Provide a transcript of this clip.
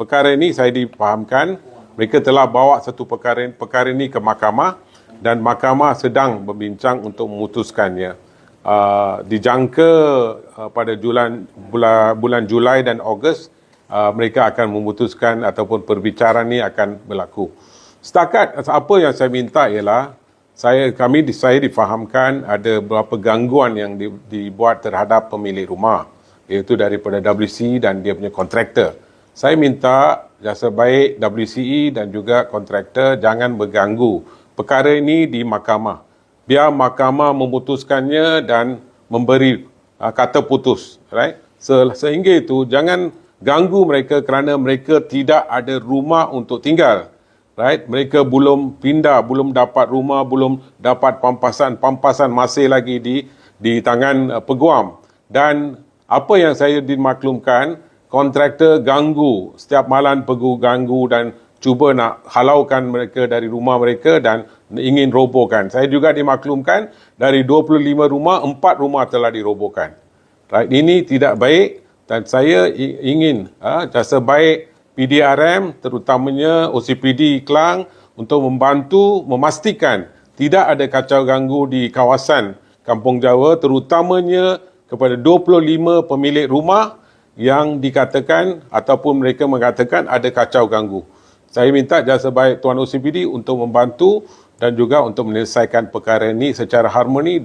perkara ini saya difahamkan mereka telah bawa satu perkara perkara ini ke mahkamah dan mahkamah sedang berbincang untuk memutuskannya. Uh, dijangka uh, pada bulan bulan Julai dan Ogos uh, mereka akan memutuskan ataupun perbicaraan ini akan berlaku. Setakat apa yang saya minta ialah saya kami saya difahamkan ada beberapa gangguan yang di, dibuat terhadap pemilik rumah iaitu daripada WC dan dia punya kontraktor. Saya minta jasa baik WCE dan juga kontraktor jangan berganggu perkara ini di mahkamah. Biar mahkamah memutuskannya dan memberi uh, kata putus, right? Se- sehingga itu jangan ganggu mereka kerana mereka tidak ada rumah untuk tinggal right mereka belum pindah belum dapat rumah belum dapat pampasan pampasan masih lagi di di tangan uh, peguam dan apa yang saya dimaklumkan kontraktor ganggu. Setiap malam pegu ganggu dan cuba nak halaukan mereka dari rumah mereka dan ingin robohkan. Saya juga dimaklumkan dari 25 rumah 4 rumah telah dirobohkan. Right ini tidak baik dan saya ingin uh, jasa baik PDRM terutamanya OCPD Kelang untuk membantu memastikan tidak ada kacau ganggu di kawasan Kampung Jawa terutamanya kepada 25 pemilik rumah yang dikatakan ataupun mereka mengatakan ada kacau ganggu. Saya minta jasa baik Tuan OCPD untuk membantu dan juga untuk menyelesaikan perkara ini secara harmoni.